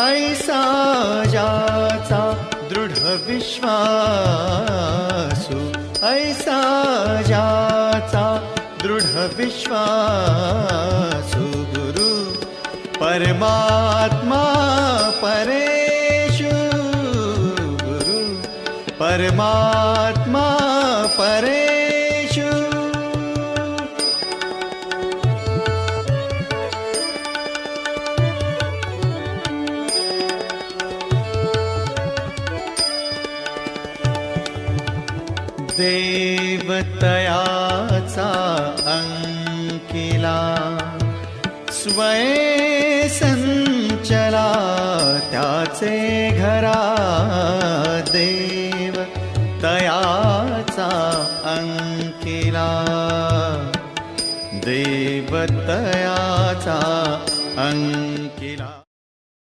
ऐसा ज्याचा दृढ विश्वासु ऐसा ज्याचा दृढ विश्वासु गुरु परमात्मा परेषु गुरु परमात्मा परेषु देवतयाचा अंकिला. स्वये संचला त्याचे घरा देव तयाचा अंकिला. देवतयाचा अंकिला.